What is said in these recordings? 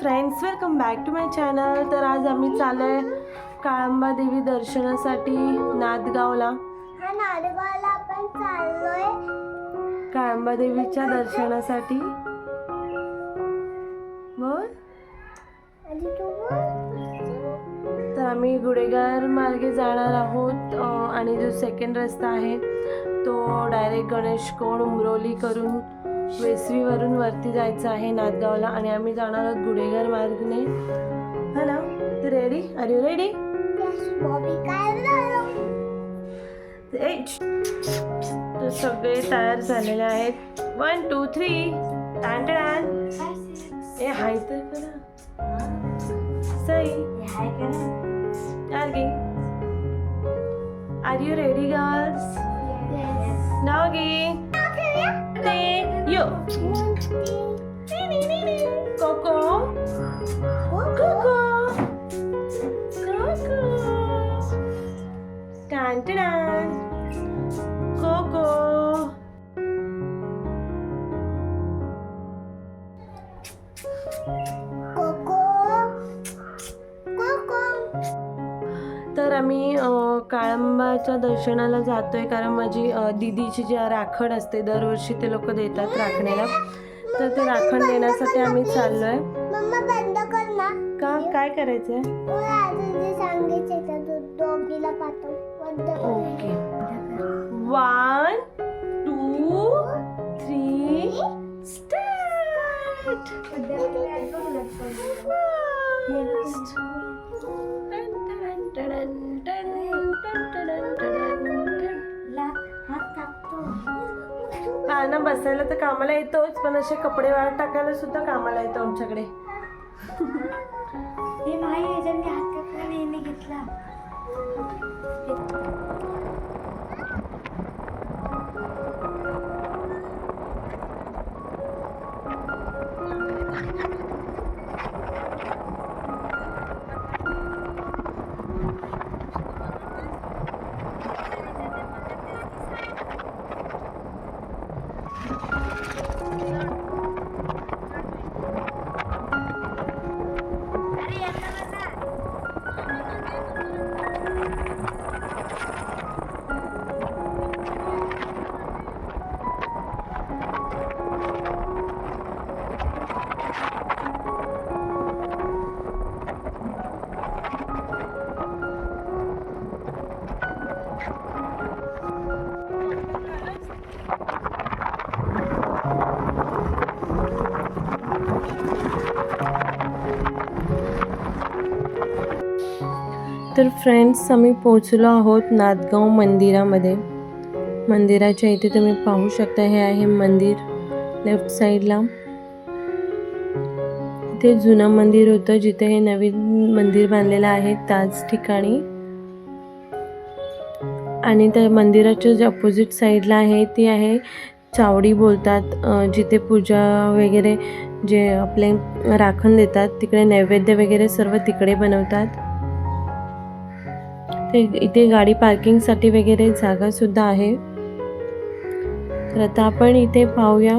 Friends welcome back to my channel तर आज आम्ही चाललो आहे काळंबा देवी दर्शनासाठी नादगावला. हा काळंबा देवीच्या दर्शनासाठी. बोल. तर आम्ही गुडेगार मार्गे जाणार आहोत. आणि जो सेकंड रस्ता आहे तो डायरेक्ट गणेश कोण उमरोली करून वेसवीवरून वरती जायचं आहे नादगावला आणि आम्ही जाणार आहोत गुडेगार मार्गने. हा ना? तर रेडी आर यू रेडी तर सगळे तयार झालेले आहेत. वन टू थ्री टान टान ए हाय तर करा. सई. आगे आर यू रेडी गर्ल्स नागी ते यो कोको कोको आम्ही काळंबाच्या दर्शनाला जातोय कारण माझी दीदीची जी राखण असते दरवर्षी ते लोक देतात राखणेला. तर ते राखण देण्यासाठी आम्ही चाललोय. मम्मा बंद कर ना. का? काय करायचंय? तुला बसायला तर कामाला येतोच पण असे कपडे वाळत टाकायला सुद्धा कामाला येतो आमच्याकडे. हे नाही घेतला. तर फ्रेंड्स आम्ही पोचलो आहोत नादगाव मंदिरामध्ये. मंदिराच्या इथे तुम्ही पाहू शकता हे आहे मंदिर लेफ्ट साईडला इथे जुनं मंदिर होतं जिथे हे नवीन मंदिर बांधलेलं आहे त्याच ठिकाणी. आणि त्या मंदिराच्या जे अपोजिट साईडला आहे ती आहे चावडी बोलतात. जिथे पूजा वगैरे जे आपले राखण देतात तिकडे नैवेद्य वगैरे सर्व तिकडे बनवतात. ते इथे गाडी पार्किंगसाठी वगैरे जागासुद्धा आहे. तर आता आपण इथे पाहूया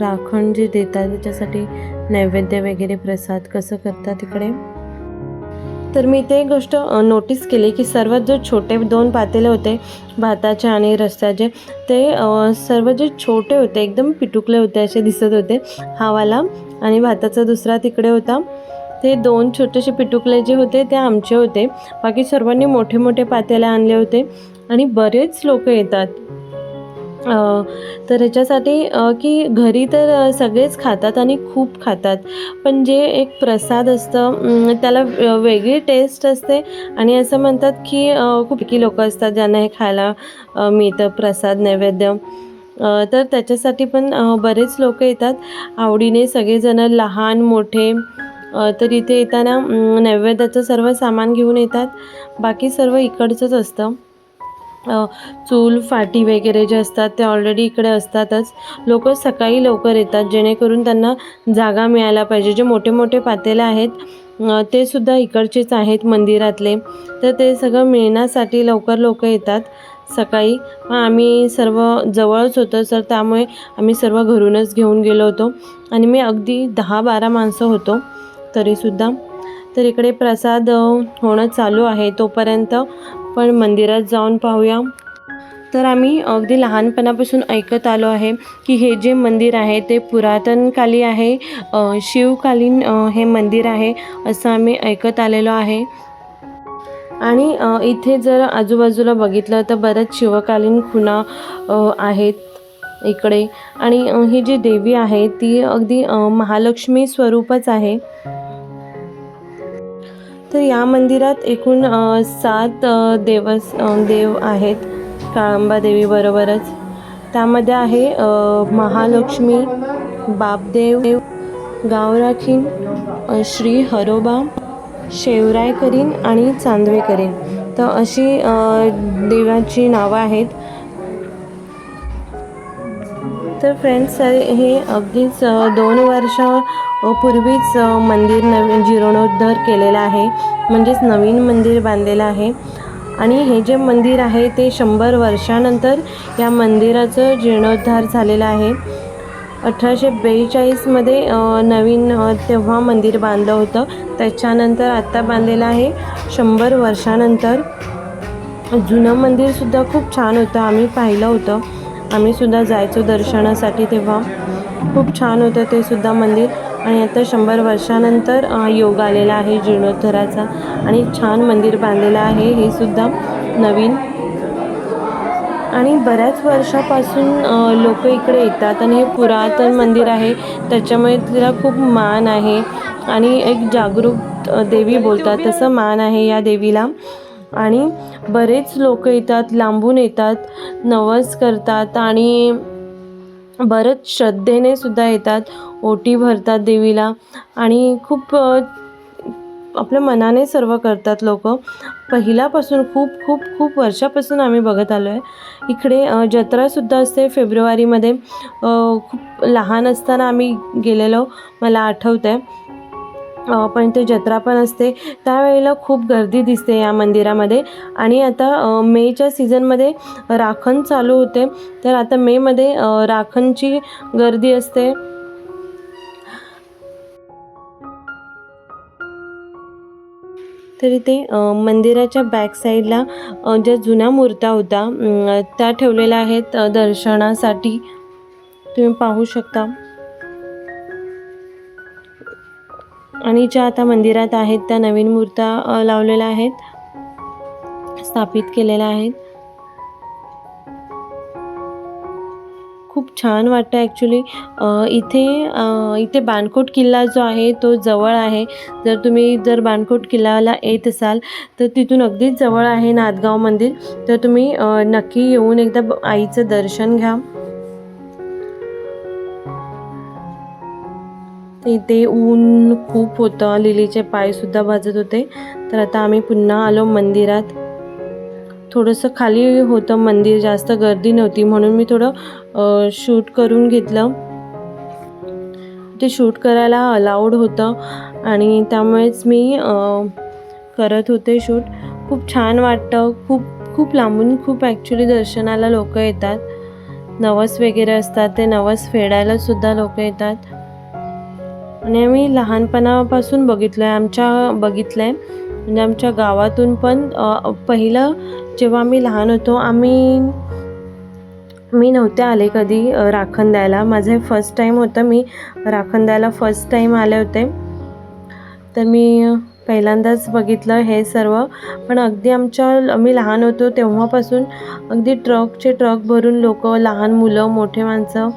राखण जे देतात त्याच्यासाठी नैवेद्य वगैरे प्रसाद कसं करतात तिकडे. तर मी ते गोष्ट नोटीस केली की सर्वात जो छोटे दोन पातेले होते भाताचे आणि रस्त्याचे ते सर्व जे छोटे होते एकदम पिटुकले होते असे दिसत होते. हावाला आणि भाताचा दुसरा तिकडे होता. ते दोन छोटेसे पिटुकले जे होते ते आमचे होते. बाकी सर्वांनी मोठे मोठे पातेले आणले होते. आणि बरेच लोक येतात. तर ह्याच्यासाठी की घरी तर सगळेच खातात आणि खूप खातात. पण जे एक प्रसाद असतं त्याला वेगळी टेस्ट असते. आणि असं म्हणतात की खूप की लोक असतात ज्यांना हे खायला मिळतं प्रसाद नैवेद्य. तर त्याच्यासाठी पण बरेच लोक येतात. आवडीने सगळेजण लहान मोठे तर इथे येताना नैवेद्याचं सर्व सामान घेऊन येतात. बाकी सर्व इकडचंच असतं. चूल फाटी वगैरे जे असतात ते ऑलरेडी इकडे असतातच. लोक सकाळी लवकर येतात जेणेकरून त्यांना जागा मिळायला पाहिजे. जे मोठे मोठे पातेले आहेत ते सुद्धा इकडचेच आहेत मंदिरातले. तर ते सगळं मिळण्यासाठी लवकर लोक येतात सकाळी. आम्ही सर्व जवळच होतं सर त्यामुळे आम्ही सर्व घरूनच घेऊन गेलो होतो. आणि मी अगदी दहा बारा माणसं होतो. तरीसुद्धा. तर इकडे प्रसाद होणं चालू आहे तोपर्यंत. पण मंदिरात जाऊन पाहूया. तर आम्ही अगदी लहानपणापासून ऐकत आलो आहे की हे जे मंदिर आहे ते पुरातनकाली आहे शिवकालीन हे मंदिर आहे असं आम्ही ऐकत आलेलो आहे. आणि इथे जर आजूबाजूला बघितलं तर बऱ्याच शिवकालीन खुणा आहेत इकडे. आणि ही जी देवी आहे ती अगदी महालक्ष्मी स्वरूपच आहे. तर या मंदिरात एकूण सात देवस देव आहेत. काळंबा देवीबरोबरच त्यामध्ये आहे महालक्ष्मी बापदेव गावराखीण श्री हरोबा शेवराय करीन आणि चांदवे करीन तर अशी देवाची नावं आहेत. तर फ्रेंड्स हे अगदीच दोन वर्ष पूर्वीच मंदिर नवीन जीर्णोद्धार केलेलं आहे. म्हणजेच नवीन मंदिर बांधलेलं आहे. आणि हे जे मंदिर आहे ते शंभर वर्षानंतर या मंदिराचं जीर्णोद्धार झालेलं आहे. अठराशे बेचाळीसमध्ये नवीन तेव्हा मंदिर बांधलं होतं. त्याच्यानंतर आत्ता बांधलेलं आहे शंभर वर्षानंतर. जुनं मंदिरसुद्धा खूप छान होतं आम्ही पाहिलं होतं. आम्ही सुद्धा जायचो दर्शनासाठी तेव्हा. खूप छान होतं ते सुद्धा मंदिर. आणि आता शंभर वर्षानंतर योग आलेला आहे जीर्णोद्धराचा. आणि छान मंदिर बांधलेलं आहे हे सुद्धा नवीन. आणि बऱ्याच वर्षापासून लोक इकडे येतात आणि हे पुरातन मंदिर आहे. त्याच्यामुळे तिला खूप मान आहे. आणि एक जागरूक देवी बोलतात. तसं मान आहे या देवीला. आणि बरेच लोक येतात लांबून येतात नवस करतात आणि बरंच श्रद्धेने सुद्धा येतात ओटी भरतात देवीला आणि खूप आपल्या मनाने सर्व करतात लोक. पहिल्यापासून खूप खूप खूप वर्षापासून आम्ही बघत आलो आहे. इकडे जत्रासुद्धा असते फेब्रुवारीमध्ये. खूप लहान असताना आम्ही गेलेलो. मला आठवतं आहे पण ते जत्रा पण असते. त्यावेळेला खूप गर्दी दिसते या मंदिरामध्ये. आणि आता मेच्या सीझनमध्ये राखण चालू होते. तर आता मेमध्ये राखणची गर्दी असते. तर इथे मंदिराच्या बॅक साईडला ज्या जुन्या मूर्त्या होत्या त्या ठेवलेल्या आहेत दर्शनासाठी. तुम्ही पाहू शकता. आणि ज्या आता मंदिरात आहेत त्या नवीन मूर्त्या लावलेल्या आहेत स्थापित केलेल्या आहेत. खूप छान वाटतं ॲक्च्युली इथे इथे बाणकोट किल्ला जो आहे तो जवळ आहे. जर तुम्ही जर बाणकोट किल्ल्याला येत असाल तर तिथून अगदीच जवळ आहे नादगाव मंदिर. तर तुम्ही नक्की येऊन एकदा आईचं दर्शन घ्या. तर इथे ऊन खूप होतं. लिलीचे पायसुद्धा भाजत होते. तर आता आम्ही पुन्हा आलो मंदिरात. थोडंसं खाली होतं मंदिर जास्त गर्दी नव्हती. म्हणून मी थोडं शूट करून घेतलं. ते शूट करायला अलाउड होतं. आणि त्यामुळेच मी करत होते शूट. खूप छान वाटतं. खूप खूप लांबून खूप ॲक्च्युली दर्शनाला लोक येतात. नवस वगैरे असतात. ते नवस फेडायला सुद्धा लोक येतात. आणि आम्ही लहानपणापासून बघितलं आहे आमच्या बघितलं आहे म्हणजे आमच्या गावातून पण पहिलं जेव्हा आम्ही लहान होतो आम्ही मी नव्हते आले कधी राखण द्यायला. माझं फर्स्ट टाईम होतं मी राखण द्यायला फर्स्ट टाईम आले होते. तर मी पहिल्यांदाच बघितलं हे सर्व. पण अगदी आमच्या मी लहान होतो तेव्हापासून अगदी ट्रकचे ट्रक भरून लोक लहान मुलं मोठे माणसं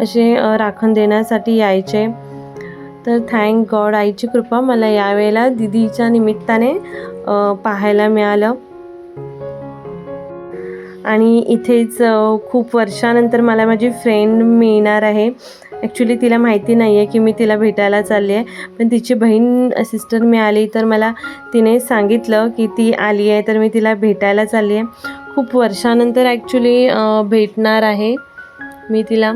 असे राखण देण्यासाठी यायचे. तर थँक गॉड आईची कृपा मला यावेळेला दिदीच्या निमित्ताने पाहायला मिळालं. आणि इथेच खूप वर्षानंतर मला माझी फ्रेंड मिळणार आहे. ॲक्च्युली तिला माहिती नाही आहे की मी तिला भेटायला चालली आहे. पण तिची बहीण सिस्टर मिळाली तर मला तिने सांगितलं की ती आली आहे तर मी तिला भेटायला चालली आहे. खूप वर्षानंतर ॲक्च्युली भेटणार आहे मी तिला.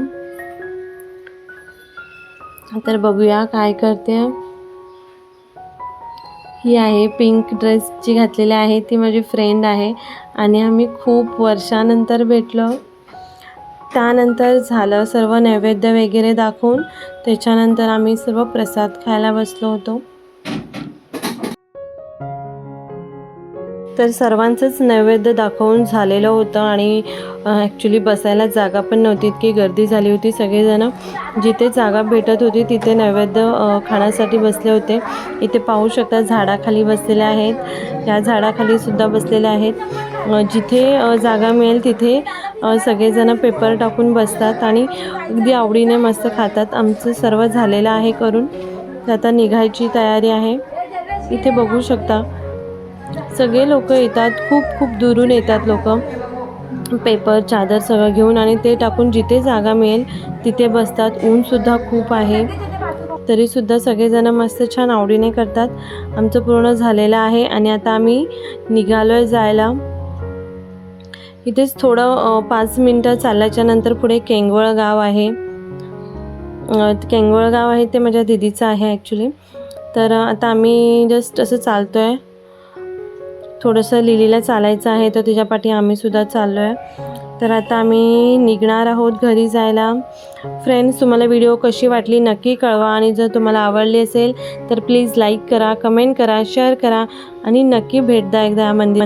तर बघूया काय करते. ही आहे पिंक ड्रेस जी घातलेली आहे ती माझी फ्रेंड आहे आणि आम्ही खूप वर्षानंतर भेटलो. त्यानंतर झालं सर्व नैवेद्य वगैरे दाखवून त्याच्यानंतर आम्ही सर्व प्रसाद खायला बसलो होतो. तर सर्वांचंच नैवेद्य दाखवून झालेलं होतं आणि ॲक्च्युली बसायला जागा पण नव्हती इतकी गर्दी झाली होती सगळेजणं. जिथे जागा भेटत होती तिथे नैवेद्य खाण्यासाठी बसले होते. इथे पाहू शकता झाडाखाली बसलेले आहेत. या झाडाखाली सुद्धा बसलेले आहेत. जिथे जागा मिळेल तिथे सगळेजणं पेपर टाकून बसतात आणि अगदी आवडीने मस्त खातात. आमचं सर्व झालेलं आहे करून. आता निघायची तयारी आहे. इथे बघू शकता. सगळे लोक येतात खूप खूप दुरून येतात लोक. पेपर चादर सगळं घेऊन आणि ते टाकून जिथे जागा मिळेल तिथे बसतात. ऊनसुद्धा खूप आहे. तरीसुद्धा सगळेजणं मस्त छान आवडीने करतात. आमचं पूर्ण झालेलं आहे आणि आता आम्ही निघालो आहे जायला. इथेच थोडं पाच मिनटं चालल्याच्या नंतर पुढे केंगवळ गाव आहे. केंगवळ गाव आहे ते माझ्या दिदीचं आहे ॲक्च्युली तर आता आम्ही जस्ट असं चालतो आहे थोडंसं लिलीला चालायचं आहे तर तिच्या पाठी आम्हीसुद्धा चाललो आहे तर आता आम्ही निघणार आहोत घरी जायला. फ्रेंड्स तुम्हाला व्हिडिओ कशी वाटली नक्की कळवा आणि जर तुम्हाला आवडली असेल तर प्लीज लाईक करा कमेंट करा शेअर करा आणि नक्की भेट द्या एकदा मंदिर